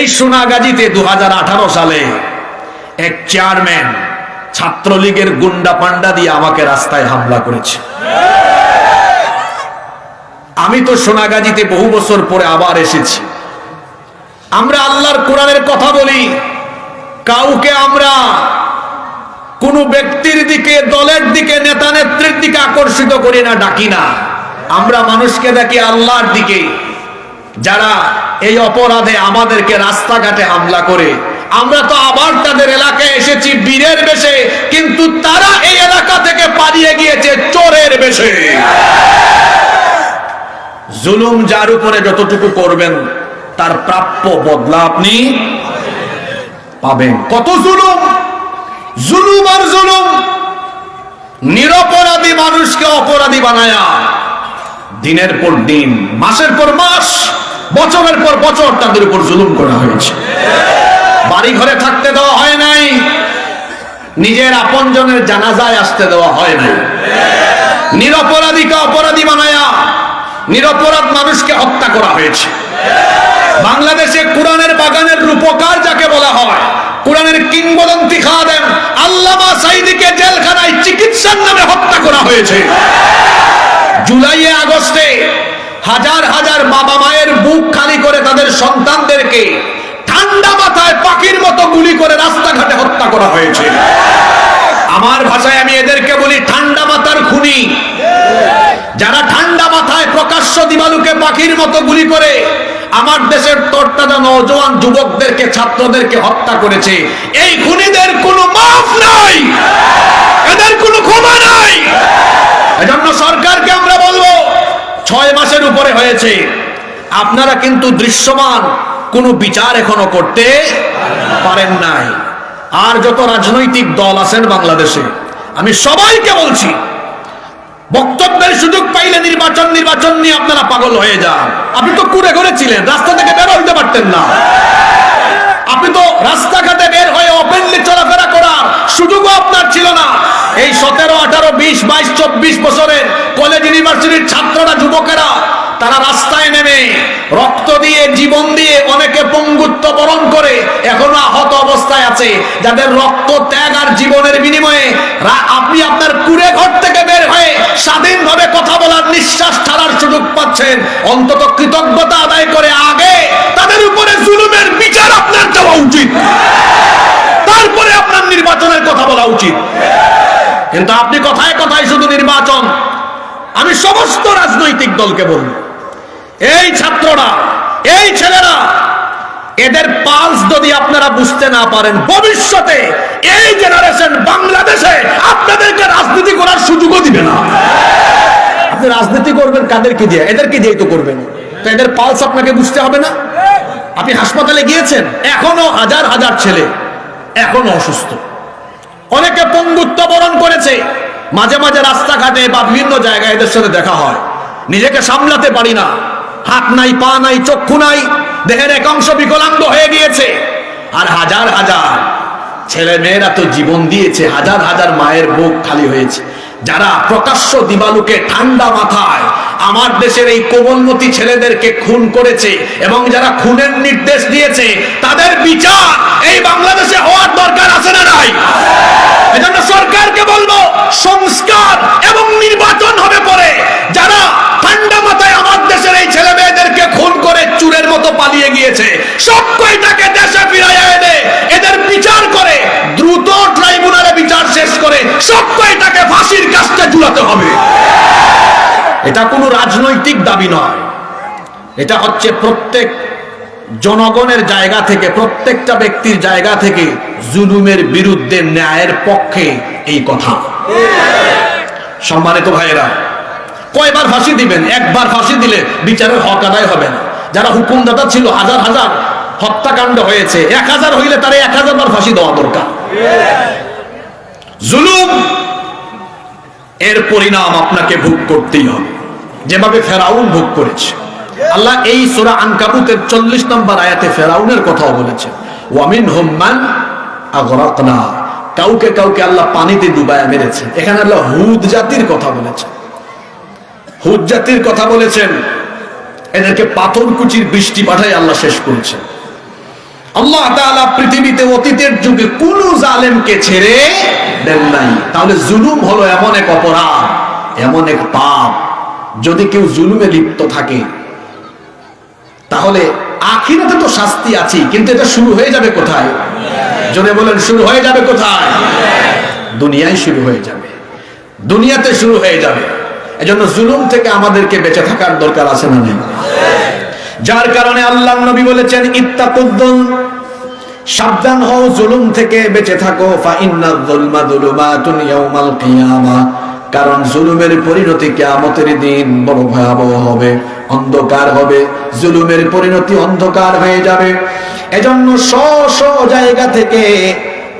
এই সোনাগাজীতে দু সালে এক চেয়ারম্যান ছাত্রলীগের গুন্ডা পান্ডা দিয়ে আমাকে রাস্তায় হামলা করেছে। আমি তো সোনাগাজীতে বহু বছর পরে আবার এসেছি। আমরা আল্লাহর কোরআনের কথা বলি, কাউকে আমরা কোন ব্যক্তির দিকে, দলের দিকে, নেতা নেত্রীর দিকে আকর্ষিত করি না, ডাকি না। আমরা মানুষকে ডাকি আল্লাহর দিকে, যারা এই অপরাধে আমাদেরকে রাস্তাঘাটে হামলা করে। আমরা তো আবার তাদের এলাকায় এসেছি বীরের বেশে, কিন্তু তারা এই এলাকা থেকে পালিয়ে গিয়েছে চোরের বেশে। জুলুম যার উপরে যতটুকু করবেন, তার প্রাপ্য বদলা আপনি পাবেন। কত জুলুম? জুলুম আর জুলুম। নিরপরাধী মানুষকে অপরাধী বানায়া দিনের পর দিন, মাসের পর মাস বছরের পর বছর তাদের উপর জুলুম করা হয়েছে। বাড়ি ঘরে থাকতে দেওয়া হয় নাই, নিজের আপনজনের জানাজায় আসতে দেওয়া হয় নাই। নিরপরাধীকে অপরাধী বানায়া নিরপরাধ মানুষকে হত্যা করা হয়েছে। বাংলাদেশে কোরআনের বাগানের রূপকার যাকে বলা হয়, কোরআনের কিংবদন্তি খাদেম আল্লামা সাইদিকে জেলখানায় চিকিৎসার নামে হত্যা করা হয়েছে। জুলাইয়ে আগস্টে হাজার হাজার বাবা মায়ের বুক খালি করে তাদের সন্তানদেরকে ঠান্ডা মাথায় পাখির মতো গুলি করে রাস্তাঘাটে হত্যা করা হয়েছে। আমার ভাষায় আমি এদেরকে বলি ঠান্ডা মাথার খুনি। যারা ঠান্ডা মাথায় প্রকাশ্য দিবালুকে পাখির মতো গুলি করে আমার দেশের তরতাজা নজওয়ান যুবকদেরকে, ছাত্রদেরকে হত্যা করেছে। এই খুনিদের কোনো মাফ নাই। এদের কোনো ক্ষমা নাই। এজন্য সরকারকে আমরা বলব ছয় মাসের উপরে হয়েছে। আপনারা কিন্তু দৃশ্যমান, কোনো বিচার এখনও করতে পারেন নাই। আর যত রাজনৈতিক দল আছেন বাংলাদেশে, আমি সবাইকে বলছি, বক্তব্যের সুযোগ পাইলে নির্বাচন নির্বাচন নিয়ে আপনারা পাগল হয়ে যান। আপনি তো কুড়ে ঘরে ছিলেন, রাস্তা থেকে বের হইতে পারতেন না। আপনি তো রাস্তাঘাটে বের হয়ে ওপেনলি করার সুযোগও আপনার ছিল না। এই সতেরো, আঠারো, বিশ, বাইশ, চব্বিশ বছরের কলেজ ইউনিভার্সিটির ছাত্ররা, যুবকেরা, তারা রাস্তায় নেমে রক্ত দিয়ে, জীবন দিয়ে অনেকে পঙ্গুত্ব বরণ করে এখনও আহত অবস্থায় আছে। যাদের রক্ত, ত্যাগ আর জীবনের বিনিময়ে আপনি আপনার কুড়ে ঘর থেকে বের হয়ে স্বাধীনভাবে কথা বলার নিঃশ্বাস ছাড়ার সুযোগ পাচ্ছেন। অন্তত কৃতজ্ঞতা আদায় করে আগে তাদের উপরে জুলুমের বিচার আপনার দেওয়া উচিত। কথা বলা উচিত। কিন্তু আপনি কথায় কথায় শুধু নির্বাচন, আমি সমস্ত রাজনৈতিক দলকে বলব। এই ছাত্ররা, এই ছেলেরা, এদের পালস যদি আপনারা বুঝতে না পারেন, ভবিষ্যতে এই জেনারেশন বাংলাদেশে আপনাদেরকে রাজনীতি করার সুযোগও দিবে না। আপনি রাজনীতি করবেন কাদেরকে দিয়ে? এদেরকে দিয়ে তো করবেন। তো এদের পালস আপনাকে বুঝতে হবে না? আপনি হাসপাতালে গিয়েছেন, এখনও হাজার হাজার ছেলে, এখনও অসুস্থ। অনেকে পঙ্গুত্ব বরণ করেছে। মাঝে মাঝে রাস্তাঘাটে বা বিভিন্ন জায়গায় এদের সাথে দেখা হয়। নিজেকে সামলাতে পারি না। হাত নাই, পা নাই, চক্ষু নাই, দেহের একাংশ বিকলাঙ্গ হয়ে গিয়েছে। আর হাজার হাজার ছেলে মেয়েরা তো জীবন দিয়েছে, হাজার হাজার মায়ের বুক খালি হয়েছে। যারা প্রকাশ্য দিবালুকে ঠান্ডা মাথায় আমার দেশের এই কোমলমতি ছেলেদেরকে খুন করেছে এবং যারা খুনের নির্দেশ দিয়েছে, তাদের বিচার এই বাংলাদেশে হওয়ার দরকার আছে না নাই? এজন্য সরকারকে এটা কোনো রাজনৈতিক দাবি নয়। এটা হচ্ছে প্রত্যেক জনগণের জায়গা থেকে, প্রত্যেকটা ব্যক্তির জায়গা থেকে জুলুমের বিরুদ্ধে ন্যায়ের পক্ষে এই কথা। সম্মানিত ভাইয়েরা, কয়বার ফাঁসি দিবেন? একবার ফাঁসি দিলে বিচারের হক আদায় হবে না। যারা হুকুমদাতা ছিল, হাজার হাজার হত্যাকাণ্ড হয়েছে, এক হাজার হইলে তারা এক হাজার বার ফাঁসি দেওয়া দরকার। জুলুম, এর পরিণাম আপনাকে ভোগ করতেই হবে। যেভাবে ফেরাউন ভোগ করেছে। আল্লাহ এই সোরা আনকাবুতের চল্লিশ নম্বর আয়াতে ফেরাউনের কথাও বলেছে ওয়ামিন হোম্মান কাউকে কাউকে আল্লাহ পানিতে ডুবায়া মেরেছে এখানে আল্লাহ হুদ জাতির কথা বলেছে হুদ জাতির কথা বলেছেন। এদেরকে পাথর কুচির বৃষ্টি পাঠাই আল্লাহ শেষ করেছে আল্লাহ তাআলা পৃথিবীতে অতীতের যুগে কোন জালেমকে ছেড়ে দেন নাই। তাহলে জুলুম হলো এমন এক অপরাধ, এমন এক পাপ। যদি কেউ জুলুমে লিপ্ত থাকে, তাহলে আখিরাতে তো শাস্তি আছে কিন্তু এটা শুরু হয়ে যাবে কোথায়? জনে বলেন, শুরু হয়ে যাবে কোথায়? দুনিয়ায় শুরু হয়ে যাবে। দুনিয়াতে শুরু হয়ে যাবে। এজন্য জুলুম থেকে আমাদেরকে বেঁচে থাকার দরকার আছে না নেই? যার কারণে আল্লাহ নবী বলেছেন, ইত্তাকুদ্দুন, সাবধান হও, জুলুম থেকে বেঁচে থাকো ফা ইন্নাল যুলমা যুলুমাতুন ইয়াউমাল কিয়ামা। কারণ জুলুমের পরিণতি কিয়ামতের দিন বড় ভয়াবহ হবে, অন্ধকার হবে, জুলুমের পরিণতি অন্ধকার হয়ে যাবে। এজন্য জায়গা থেকে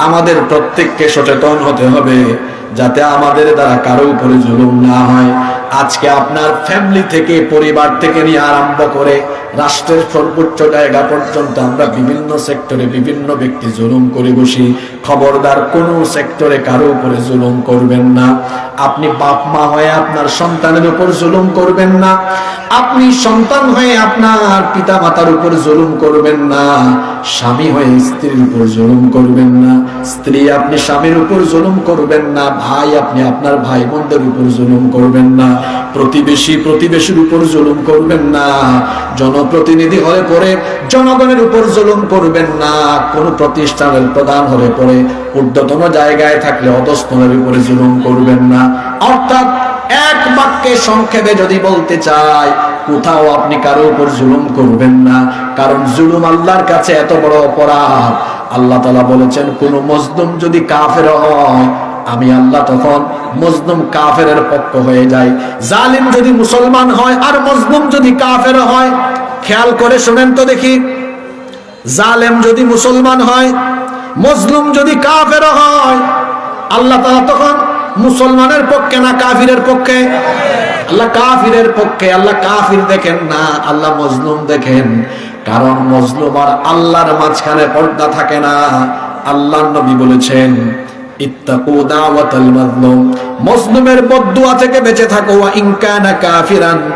আমাদের প্রত্যেককে সচেতন হতে হবে, যাতে আমাদের দ্বারা কারও উপরে জুলুম না হয়। আজকে আপনার ফ্যামিলি থেকে, পরিবার থেকে নিয়ে আরম্ভ করে রাষ্ট্রের সর্বোচ্চ জায়গা পর্যন্ত আমরা বিভিন্ন সেক্টরে বিভিন্ন ব্যক্তি জুলুম করে বসি। খবরদার কোন সেক্টরে কারও উপরে জুলুম করবেন না। আপনি বাপ মা হয়ে আপনার সন্তানের উপর জুলুম করবেন না। আপনি সন্তান হয়ে আপনার পিতা মাতার উপর জুলুম করবেন না। স্বামী হয়ে স্ত্রীর উপর জুলুম করবেন না। স্ত্রী আপনি স্বামীর উপর জুলুম করবেন না। ভাই আপনি আপনার ভাই বোনদের উপর জুলুম করবেন না। প্রতিবেশী প্রতিবেশীর উপর জুলুম করবেন না। জনপ্রতিনিধি হয়ে পড়ে, জনগণের উপর জুলুম করবেন না। কোন প্রতিষ্ঠানের প্রধান হয়ে পড়ে, ঊর্ধ্বতন জায়গায় থাকলে অধস্তনের উপরে জুলুম করবেন না। অর্থাৎ এক বাক্যে সংক্ষেপে যদি বলতে চাই, কোথাও আপনি কারও উপর জুলুম করবেন না। কারণ জুলুম আল্লাহর কাছে এত বড় অপরাধ। আল্লাহ তালা বলেছেন, কোন মজদুম যদি কাফের হয়, আমি আল্লাহ তখন মজলুম কাফের পক্ষ হয়ে যাই। জালিম যদি মুসলমান হয়, আর মজলুম যদি কাফের হয় খেয়াল করে শোনেন তো দেখি। জালেম যদি মুসলমান হয়, মজলুম যদি কাফের হয়, আল্লাহ তাআলা তখন মুসলমানের পক্ষে না কাফিরের পক্ষে? আল্লাহ কাফিরের পক্ষে, আল্লাহ কাফির দেখেন না, আল্লাহ মজলুম দেখেন। কারণ মজলুম আর আল্লাহর মাঝখানে পর্দা থাকে না। আল্লাহ নবী বলেছেন ইত্তাকু দাওয়াতাল মাজলুম। মজলুমের বদদুয়া থেকে বেঁচে থাকো, ওয়া ইন কানা কাফিরান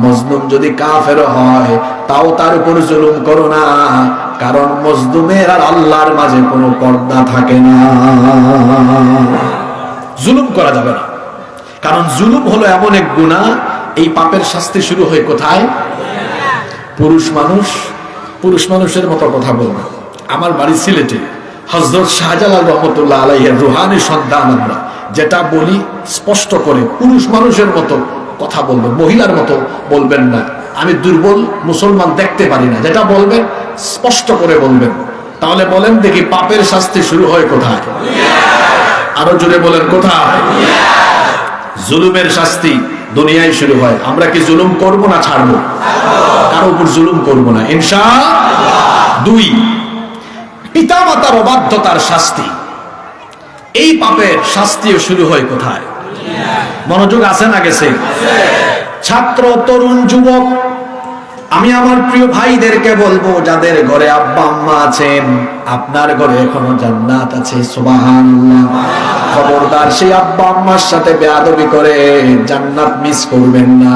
মজলুম যদি কাফের হয়, তাও তার উপর জুলুম করো না, কারণ মজলুমের আর আল্লাহর মাঝে কোনো পর্দা থাকে না। জুলুম করা যাবে না। কারণ জুলুম হলো এমন এক গুনাহ এই পাপের শাস্তি শুরু হয় কোথায়? পুরুষ মানুষ, পুরুষ মানুষের মতো কথা বলবে। আমার বাড়ি সিলেটে। হজরত শাহজালাল রহমতুল্লাহ আলাইয়ের রুহানি সন্তান আমরা, যেটা বলি স্পষ্ট করে পুরুষ মানুষের মতো কথা বলবেন মহিলার মতো বলবেন না। আমি দুর্বল, মুসলমান দেখতে পারি না, যেটা বলবেন স্পষ্ট করে বলবেন। তাহলে বলেন দেখি পাপের শাস্তি শুরু হয় কোথায়? আরও জোরে বলেন কোথায়? জুলুমের শাস্তি দুনিয়ায় শুরু হয়। আমরা কি জুলুম করব না ছাড়বো? কারও উপর জুলুম করব না। ইনশা দুই পিতামাতার অবাধ্যতার শাস্তি। এই পাপের শাস্তিও শুরু হয় কোথায়? মনোযোগ আছে না গেছে? ছাত্র, তরুণ, যুবক, আমি আমার প্রিয় ভাইদেরকে বলব, যাদের ঘরে আব্বা, আম্মা আছেন, আপনার ঘরে এখনও জান্নাত আছে, সুবহানাল্লাহ। খবরদার সেই আব্বা, আম্মার সাথে বেয়াদবি করে জান্নাত মিস করবেন না।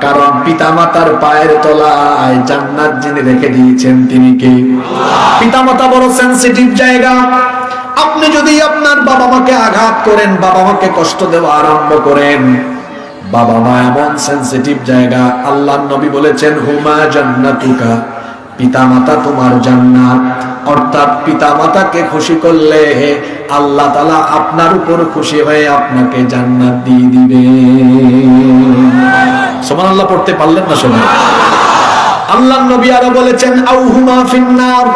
কারণ পিতামাতার পায়ের তলায় জান্নাত যিনি রেখে দিয়েছেন তিনি কে? পিতামাতা বড় সেন্সিটিভ জায়গা। আপনি যদি আপনার বাবা মাকে আঘাত করেন, বাবা মাকে কষ্ট দেওয়া আরম্ভ করেন, বাবা মা এমন সেন্সিটিভ জায়গা আল্লাহ নবী বলেছেন, হুমা জান্নাতুকা। পিতা মাতা তোমার জান্নাত। অর্থাৎ পিতা মাতাকে খুশি করলে আল্লাহ তালা আপনার উপর খুশি হয়ে আপনাকে জান্নাত দিয়ে দিবে। সমান আল্লাহ পড়তে পারলেন না সবাই? আল্লাহ নবী আরও বলেছেন, আউহুমা ফিন্নার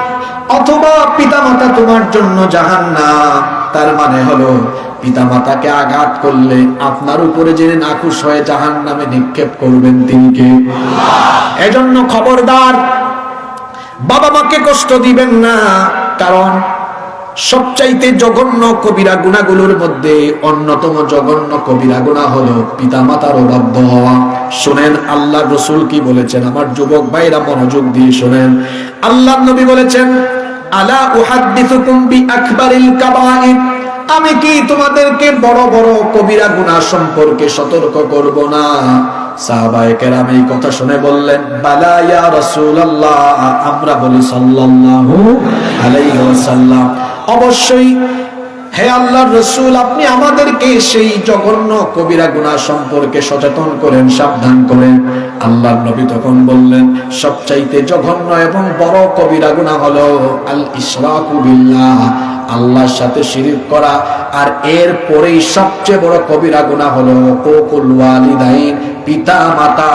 অথবা পিতামাতা তোমার জন্য জাহান্নাম। তার মানে হলো, পিতামাতাকে আঘাত করলে আপনার উপরে জেনে নাকুশ হয়ে জাহান নামে নিক্ষেপ করবেন তিনি কে? এজন্য খবরদার বাবা মাকে কষ্ট দিবেন না, কারণ সবচাইতে জঘন্য কবিরা গুণাগুলোর মধ্যে অন্যতম জঘন্য কবিরা গুণা হলো পিতামাতার অবাধ্য হওয়া। শোনেন, আল্লাহ রসুল কি বলেছেন? আমার যুবক ভাইরা মনোযোগ দিয়ে শোনেন। আল্লাহ নবী বলেছেন, আলা উহাদ্দিসুকুম বি কাবাইর আমি কি তোমাদেরকে বড় বড় কবিরা গুনাহ সম্পর্কে সতর্ক করব না? আপনি আমাদেরকে সেই জঘন্য কবিরা গুনাহ সম্পর্কে সচেতন করেন, সাবধান করেন। আল্লাহর নবী তখন বললেন, সবচাইতে জঘন্য এবং বড় কবিরা গুনাহ হলো আল বিল্লাহ আল্লাহর সাথে শিরিক করা আর এর পরেই সবচেয়ে বড় কবিরা গুনাহ হলো কোকুল ওয়ালিদাইন, পিতা, মাতা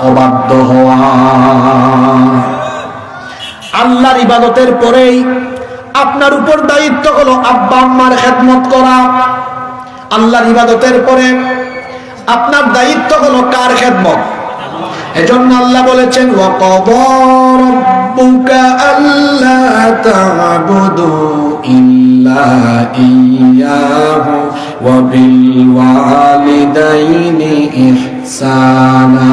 অবাধ্য হওয়া। আল্লাহর ইবাদতের পরেই আপনার উপর দায়িত্ব হলো আব্বা আম্মার খেদমত করা। আল্লাহর ইবাদতের পরে আপনার দায়িত্ব হলো কার খেদমত? এজন্য আল্লাহ বলেছেন, ওয়াকাদা রাব্বুকা আল্লা তা'বুদু ইল্লা ইয়্যাহু ওয়া বিল ওয়ালিদাইনি ইহসানা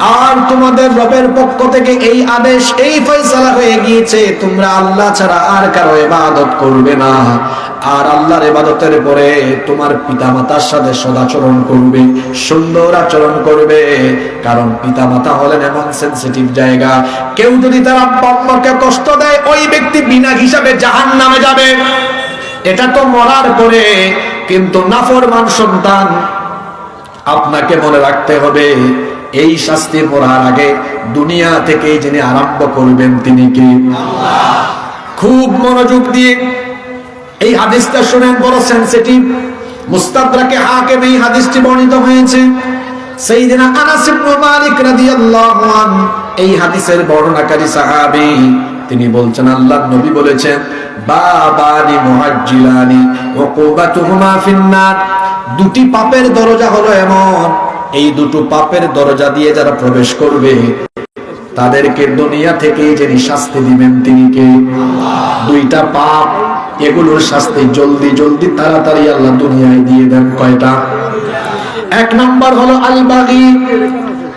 আর তোমাদের রবের পক্ষ থেকে এই আদেশ, এই ফয়সালা হয়ে গিয়েছে, তোমরা আল্লাহ ছাড়া আর কারও ইবাদত করবে না। আর আল্লাহর ইবাদতের পরে তোমার পিতামাতার সাথে সদাচরণ করবে, সুন্দর আচরণ করবে। কারণ পিতামাতা হলেন এমন সেন্সিটিভ জায়গা। কেউ যদি তার আব্বা আম্মাকে কষ্ট দেয়, ওই ব্যক্তি বিনা হিসাবে জাহান নামে যাবে। এটা তো মরার পরে, কিন্তু নাফরমান সন্তান, আপনাকে মনে রাখতে হবে এই শাস্তি পড়ার আগে দুনিয়া থেকে যিনি আরম্ভ করবেন তিনি কি? খুব মনোযোগ দিয়ে এই হাদিসটা শুনেন, বড় সেন্সিটিভ মুস্তাদরাকে হাকিম এই হাদিসটি বর্ণিত হয়েছে। সেইদিনা আনাস ইবনে মালিক রাদিয়াল্লাহু আন, এই হাদিসের বর্ণনাকারী সাহাবী, তিনি বলছেন, আল্লাহর নবী বলেছেন, বাবানি মুহাজ্জিলানি উকুবাতুহুমা ফিন্নার দুটি পাপের দরজা হলো এমন এই দুটো পাপের দরজা দিয়ে যারা প্রবেশ করবে, তাদেরকে দুনিয়া থেকে যিনি শাস্তি দিবেন তিনি কে? দুইটা পাপ, এগুলোর শাস্তি জলদি জলদি, তাড়াতাড়ি আল্লাহ দুনিয়ায় দিয়ে দেন কয়টা? এক নাম্বার হলো আলবাগি।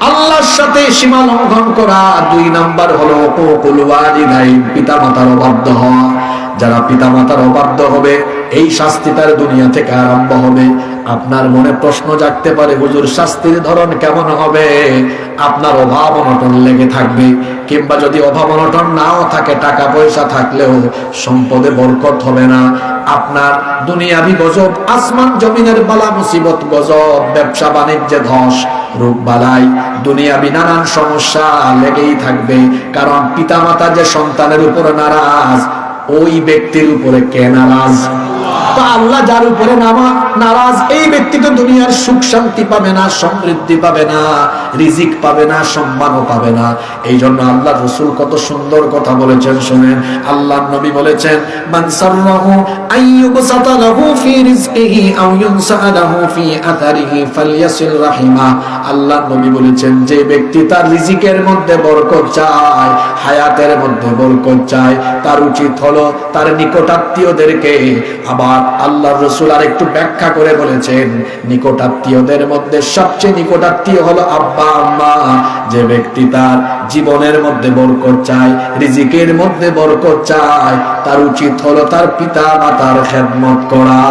আল্লাহর সাথে সীমা লঙ্ঘন করা। দুই নাম্বার হলো পিতা মাতার অবাধ্য হওয়া। যারা পিতা মাতার অবাধ্য হবে, এই শাস্তি তার দুনিয়া থেকে আরম্ভ হবে। আপনার মনে প্রশ্ন জাগতে পারে, হুজুর, শাস্তির ধরন কেমন হবে? আপনার অভাব অনটন লেগে থাকবে। কিংবা যদি অভাব অনটন নাও থাকে টাকা পয়সা থাকলেও সম্পদে বরকত হবে না। আপনার দুনিয়াবি গজব, আসমান জমিনের বালা মুসিবত গজব, ব্যবসা বাণিজ্যে ধস রোগ বালাই, দুনিয়াবি নানান সমস্যা লেগেই থাকবে। কারণ পিতামাতা যে সন্তানের উপরে নারাজ, ওই ব্যক্তির উপরে কে নারাজ? তো আল্লাহ যার উপরে নামা, নারাজ, এই ব্যক্তি তো দুনিয়ার সুখ শান্তি পাবে না, সমৃদ্ধি পাবে না, রিজিক পাবে না, সম্মানও পাবে না। এই জন্য আল্লাহ রসুল কত সুন্দর কথা বলেছেন, শুনেন। আল্লাহ নবী বলেছেন আল্লাহ নবী বলেছেন, যে ব্যক্তি তার রিজিকের মধ্যে বরকত চায়, হায়াতের মধ্যে বরকত চায়, তার উচিত হলো তার নিকটাত্মীয়দেরকে আবার আল্লাহ রসুল আর একটু ব্যাখ্যা করে বলেছেন, নিকটাত্মীয়দের মধ্যে সবচেয়ে নিকটাত্মীয় হলো আব্বা, আম্মা। যে ব্যক্তি তার জীবনের মধ্যে বরকত চায়, রিজিকের মধ্যে বরকত চায়, তার উচিত হলো তার পিতা মাতার খেদমত করা।